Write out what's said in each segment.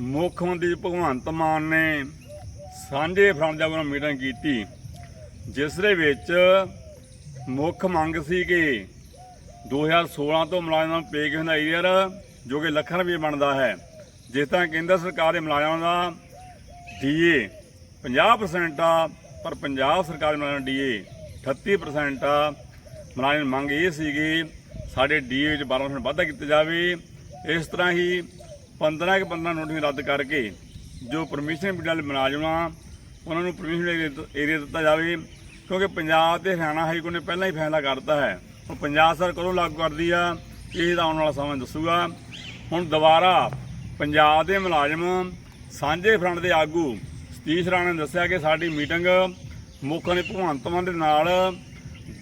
ਮੁੱਖ ਮੰਤਰੀ ਭਗਵੰਤ ਮਾਨ ਨੇ ਸਾਂਝੇ ਫਰੰਟ ਦਾ ਵੱਲੋਂ ਮੀਟਿੰਗ ਕੀਤੀ, ਜਿਸ ਦੇ ਵਿੱਚ ਮੁੱਖ ਮੰਗ ਸੀ ਕਿ 2016 ਤੋਂ ਮੁਲਾਜ਼ਮਾਂ ਨੂੰ ਪੇ ਕਿਉਂ ਦਾ ਈਅਰ ਜੋ ਕਿ ਲੱਖਾਂ ਰੁਪਏ ਬਣਦਾ ਹੈ। ਜਿਸ ਤਰ੍ਹਾਂ ਕੇਂਦਰ ਸਰਕਾਰ ਦੇ ਮੁਲਾਜ਼ਮਾਂ ਦਾ ਡੀਏ 50% ਆ, ਪਰ ਪੰਜਾਬ ਸਰਕਾਰ ਦੇ ਮੁਲਾਜ਼ਮਾਂ ਡੀਏ 38% ਆ। ਮੁਲਾਜ਼ਮ ਦੀ ਮੰਗ ਇਹ ਸੀਗੀ ਸਾਡੇ ਡੀਏ ਵਿੱਚ 12% ਵਾਧਾ ਕੀਤਾ ਜਾਵੇ। ਇਸ ਤਰ੍ਹਾਂ ਹੀ 15 ਕਿ 15 ਨੋਟਿਸ ਰੱਦ ਕਰਕੇ ਜੋ ਪਰਮਿਸ਼ਨ ਵਾਲੇ ਮੁਲਾਜ਼ਮ ਆ ਉਹਨਾਂ ਨੂੰ ਪਰਮਿਸ਼ਨ ਏਰੀਆ ਦਿੱਤਾ ਜਾਵੇ, ਕਿਉਂਕਿ ਪੰਜਾਬ ਤੇ ਹਰਿਆਣਾ ਹਾਈ ਕੋਰਟ ਨੇ ਪਹਿਲਾਂ ਹੀ ਫੈਸਲਾ ਕਰਤਾ ਹੈ। ਹੁਣ ਪੰਜਾਬ ਸਰਕਾਰ ਕਦੋਂ ਲਾਗੂ ਕਰਦੀ ਆ, ਇਹ ਤਾਂ ਆਉਣ ਵਾਲਾ ਸਮਾਂ ਦੱਸੂਗਾ। ਹੁਣ ਦੁਬਾਰਾ ਪੰਜਾਬ ਦੇ ਮੁਲਾਜ਼ਮ ਸਾਂਝੇ ਫਰੰਟ ਦੇ ਆਗੂ ਸਤੀਸ਼ ਰਾਣਾ ਨੇ ਦੱਸਿਆ ਕਿ ਸਾਡੀ ਮੀਟਿੰਗ ਮੁੱਖ ਨੇ ਭਗਵੰਤ ਮਾਨ ਦੇ ਨਾਲ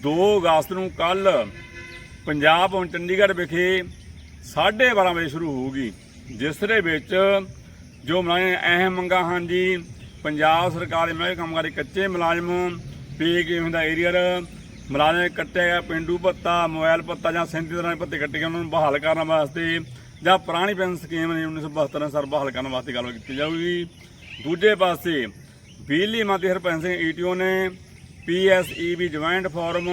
2 ਅਗਸਤ ਨੂੰ ਕੱਲ ਪੰਜਾਬ ਭਵਨ ਚੰਡੀਗੜ੍ਹ ਵਿਖੇ 12:30 ਵਜੇ ਸ਼ੁਰੂ ਹੋਊਗੀ। ਜਿਸ ਦੇ ਵਿੱਚ ਜੋ ਮੁਲਾਜ਼ਮ ਅਹਿਮ ਮੰਗਾਂ ਹਨ ਜੀ, ਪੰਜਾਬ ਸਰਕਾਰ ਦੇ ਮਹਿਕਮੇ ਕੰਮਕਾਰੀ ਕੱਚੇ ਮੁਲਾਜ਼ਮ ਪੇ ਕੇ ਦਾ ਏਰੀਅਰ ਮੁਲਾਜ਼ਮ ਕੱਟਿਆ ਗਿਆ ਪਿੰਡੂ ਭੱਤਾ, ਮੋਬਾਈਲ ਭੱਤਾ ਜਾਂ 37 ਤਰ੍ਹਾਂ ਦੇ ਭੱਤੇ ਕੱਟੇ ਗਏ, ਉਹਨਾਂ ਨੂੰ ਬਹਾਲ ਕਰਨ ਵਾਸਤੇ ਜਾਂ ਪੁਰਾਣੀ ਪੈਨਸ਼ਨ ਸਕੀਮ ਨੇ 1972 ਅਨੁਸਾਰ ਬਹਾਲ ਕਰਨ ਵਾਸਤੇ ਗੱਲ ਕੀਤੀ ਜਾਊਗੀ। ਦੂਜੇ ਪਾਸੇ ਬਿਜਲੀ ਮੰਤਰੀ ਹਰਪੰਜ ਸਿੰਘ ਈਟੀਓ ਨੇ ਪੀਐਸਈਬੀ ਜੁਆਇੰਟ ਫੋਰਮ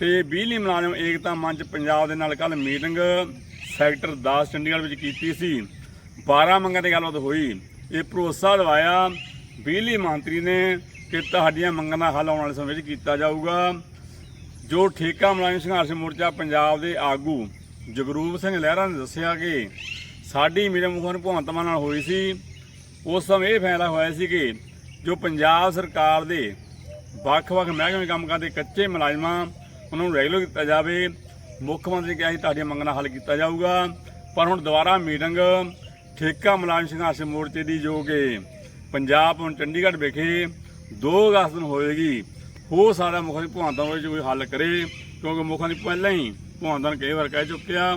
ਤੇ ਬਿਜਲੀ ਮੁਲਾਜ਼ਮ ਏਕਤਾ ਮੰਚ ਪੰਜਾਬ ਦੇ ਨਾਲ ਕੱਲ ਮੀਟਿੰਗ ਸੈਕਟਰ 10 ਚੰਡੀਗੜ੍ਹ ਵਿੱਚ ਕੀਤੀ ਸੀ। 12 ਮੰਗਾਂ ਤੇ ਗੱਲਬਾਤ ਹੋਈ। ਇਹ ਭਰੋਸਾ ਦਿਵਾਇਆ ਬਿਜਲੀ ਮੰਤਰੀ ਨੇ ਕਿ ਤੁਹਾਡੀਆਂ ਮੰਗਾਂ ਦਾ ਹੱਲ ਆਉਣ ਵਾਲੇ ਸਮੇਂ ਵਿੱਚ ਕੀਤਾ ਜਾਊਗਾ। ਜੋ ਠੇਕਾ ਮੁਲਾਜ਼ਮ ਸੰਘਰਸ਼ ਮੋਰਚਾ ਪੰਜਾਬ ਦੇ ਆਗੂ ਜਗਰੂਪ ਸਿੰਘ ਲਹਿਰਾ ਨੇ ਦੱਸਿਆ ਕਿ ਸਾਡੀ ਮੀਟਿੰਗ ਮੁਖਨ ਭਗਵੰਤ ਮਾਨ ਨਾਲ ਹੋਈ ਸੀ। ਉਸ ਸਮੇਂ ਇਹ ਫੈਸਲਾ ਹੋਇਆ ਸੀ ਕਿ ਜੋ ਪੰਜਾਬ ਸਰਕਾਰ ਦੇ ਵੱਖ-ਵੱਖ ਮਹਿਕਮੇ ਕੰਮ ਕਰਦੇ ਕੱਚੇ ਮੁਲਾਜ਼ਮਾਂ, ਉਹਨਾਂ ਨੂੰ ਰੈਗੂਲਰ ਕੀਤਾ ਜਾਵੇ। ਮੁੱਖ ਮੰਤਰੀ ਕਿਹਾ ਸੀ ਤੁਹਾਡੀਆਂ ਮੰਗਾਂ ਦਾ ਹੱਲ ਕੀਤਾ ਜਾਊਗਾ, ਪਰ ਹੁਣ ਦੁਬਾਰਾ ਮੀਟਿੰਗ, ਠੇਕਾ ਮੁਲਾਜ਼ਮ ਸੰਘਰਸ਼ ਮੋਰਚੇ ਦੀ ਜੋ ਕਿ ਪੰਜਾਬ ਹੁਣ ਚੰਡੀਗੜ੍ਹ ਵਿਖੇ 2 ਅਗਸਤ ਨੂੰ ਹੋਏਗੀ ਹੋ ਸਾਰਾ ਮੁੱਖ ਮੰਤਰੀ ਭਗਵੰਤ ਮਾਨ ਵਿੱਚ ਕੋਈ ਹੱਲ ਕਰੇ, ਕਿਉਂਕਿ ਮੁੱਖ ਦੀ ਪਹਿਲਾਂ ਹੀ ਭਗਵੰਤ ਕਈ ਵਾਰ ਕਹਿ ਚੁੱਕਿਆ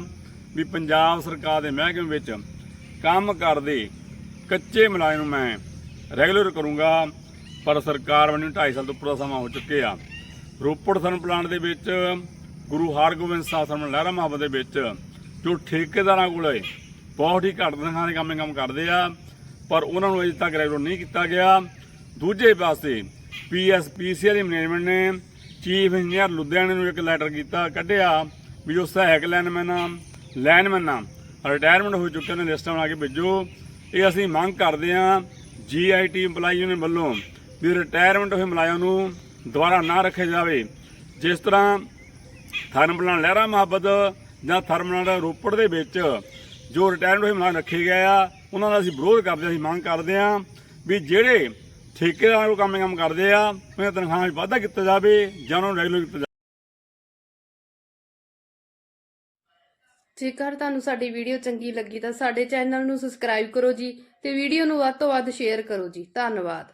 ਵੀ ਪੰਜਾਬ ਸਰਕਾਰ ਦੇ ਮਹਿਕਮੇ ਵਿੱਚ ਕੰਮ ਕਰਦੇ ਕੱਚੇ ਮੁਲਾਜ਼ਮ ਨੂੰ ਮੈਂ ਰੈਗੂਲਰ ਕਰੂੰਗਾ, ਪਰ ਸਰਕਾਰ ਵੱਲੋਂ 2.5 ਸਾਲ ਤੋਂ ਉੱਪਰ ਦਾ ਸਮਾਂ ਹੋ ਚੁੱਕਿਆ। ਰੋਪੜ ਥਰਮਲ ਪਲਾਂਟ ਦੇ ਵਿੱਚ ਗੁਰੂ ਹਰਗੋਬਿੰਦ ਸਾਹਿਬ ਥਰਮਲ ਲਹਿਰਾ ਮੁਹੱਬਤ ਦੇ ਵਿੱਚ ਜੋ ਠੇਕੇਦਾਰਾਂ ਕੋਲੇ ਬਹੁਤ ਹੀ ਘੱਟ ਤਨਖਾਹ ਦੇ ਕੰਮ ਕੰਮ ਕਰਦੇ ਆ, ਪਰ ਉਹਨਾਂ ਨੂੰ ਅਜੇ ਤੱਕ ਰੈਗੂਲਰ ਨਹੀਂ ਕੀਤਾ ਗਿਆ। ਦੂਜੇ ਪਾਸੇ ਪੀਐਸਪੀਸੀ ਦੀ ਮੈਨੇਜਮੈਂਟ ਨੇ ਚੀਫ ਇੰਜੀਨੀਅਰ ਲੁਧਿਆਣੇ ਨੂੰ ਇੱਕ ਲੈਟਰ ਕੀਤਾ, ਕੱਢਿਆ ਵੀ ਜੋ ਸਹਾਇਕ ਲਾਈਨਮੈਨ ਲਾਈਨਮੈਨ ਰਿਟਾਇਰਮੈਂਟ ਹੋ ਚੁੱਕੇ ਨੇ ਲਿਸਟਾਂ ਬਣਾ ਕੇ ਭੇਜੋ। ਇਹ ਅਸੀਂ ਮੰਗ ਕਰਦੇ ਹਾਂ ਜੀਆਈਟੀ EMPLOYE ਯੂਨੀਅਨ ਵੱਲੋਂ ਵੀ ਰਿਟਾਇਰਮੈਂਟ ਹੋਏ ਮੁਲਾਜ਼ਮਾਂ ਨੂੰ ਦੁਬਾਰਾ ਨਾ ਰੱਖਿਆ ਜਾਵੇ। ਜਿਸ ਤਰ੍ਹਾਂ ਥਰਮਲਾਂ ਲਹਿਰਾ ਮੁਹੱਬਤ ਜਾਂ ਥਰਮਲਾਂ ਰੋਪੜ ਦੇ ਵਿੱਚ ਜੋ ਰਿਟਾਇਰਮੈਂਟ ਹੋਏ ਮੁਲਾਜ਼ਮ ਰੱਖੇ ਗਏ ਆ, ਉਹਨਾਂ ਦਾ ਅਸੀਂ ਵਿਰੋਧ ਕਰਦੇ ਅਸੀਂ ਮੰਗ ਕਰਦੇ ਹਾਂ ਵੀ ਜਿਹੜੇ ਠੇਕੇਦਾਰਾਂ ਨੂੰ ਕੰਮ ਕੰਮ ਕਰਦੇ ਆ, ਉਹਨਾਂ ਤਨਖਾਹਾਂ ਵਿੱਚ ਵਾਧਾ ਕੀਤਾ ਜਾਵੇ, ਜਾਂ ਉਹਨਾਂ ਨੂੰ ਰੈਗੂਲਰ ਕੀਤਾ ਜਾਵੇ। ਜੇਕਰ ਤੁਹਾਨੂੰ ਸਾਡੀ ਵੀਡੀਓ ਚੰਗੀ ਲੱਗੀ ਤਾਂ ਸਾਡੇ ਚੈਨਲ ਨੂੰ ਸਬਸਕ੍ਰਾਈਬ ਕਰੋ ਜੀ ਤੇ ਵੀਡੀਓ ਨੂੰ ਵੱਧ ਤੋਂ ਵੱਧ ਸ਼ੇਅਰ ਕਰੋ ਜੀ। ਧੰਨਵਾਦ।